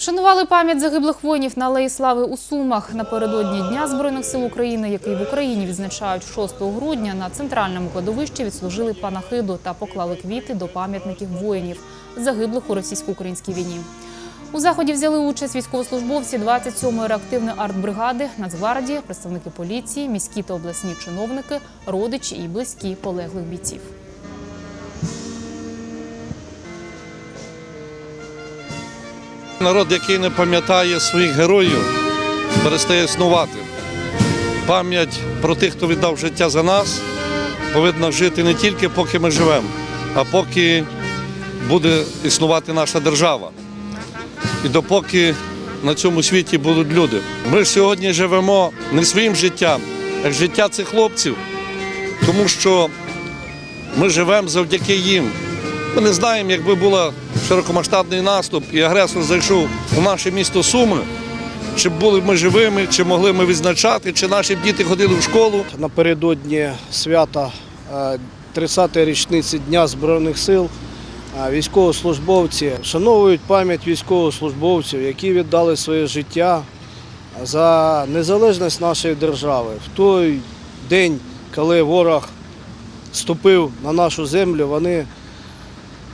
Вшанували пам'ять загиблих воїнів на Алеї Слави у Сумах. Напередодні Дня Збройних сил України, який в Україні відзначають 6 грудня, на центральному кладовищі відслужили панахиду та поклали квіти до пам'ятників воїнів, загиблих у російсько-українській війні. У заході взяли участь військовослужбовці 27-ї реактивної артбригади, Нацгвардії, представники поліції, міські та обласні чиновники, родичі і близькі полеглих бійців. Народ, який не пам'ятає своїх героїв, перестає існувати. Пам'ять про тих, хто віддав життя за нас, повинна жити не тільки поки ми живемо, а поки буде існувати наша держава. І допоки на цьому світі будуть люди. Ми ж сьогодні живемо не своїм життям, а життя цих хлопців, тому що ми живемо завдяки їм. Ми не знаємо, якби був широкомасштабний наступ і агресор зайшов у наше місто Суми, чи були ми живими, чи могли ми відзначати, чи наші діти ходили в школу. Напередодні свята е, 30-ї річниці Дня Збройних сил е, військовослужбовці вшановують пам'ять військовослужбовців, які віддали своє життя за незалежність нашої держави. В той день, коли ворог ступив на нашу землю, вони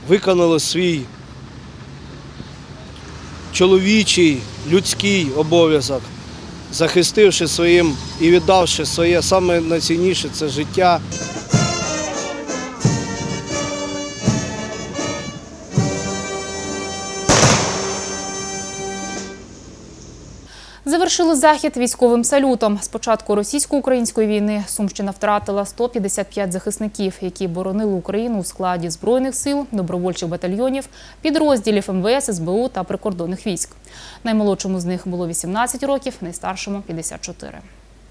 виконали свій чоловічий, людський обов'язок захистивши своїм і віддавши своє саме найцінніше це життя. Завершили захід військовим салютом. З початку російсько-української війни Сумщина втратила 155 захисників, які боронили Україну у складі збройних сил, добровольчих батальйонів, підрозділів МВС, СБУ та прикордонних військ. Наймолодшому з них було 18 років, найстаршому 54.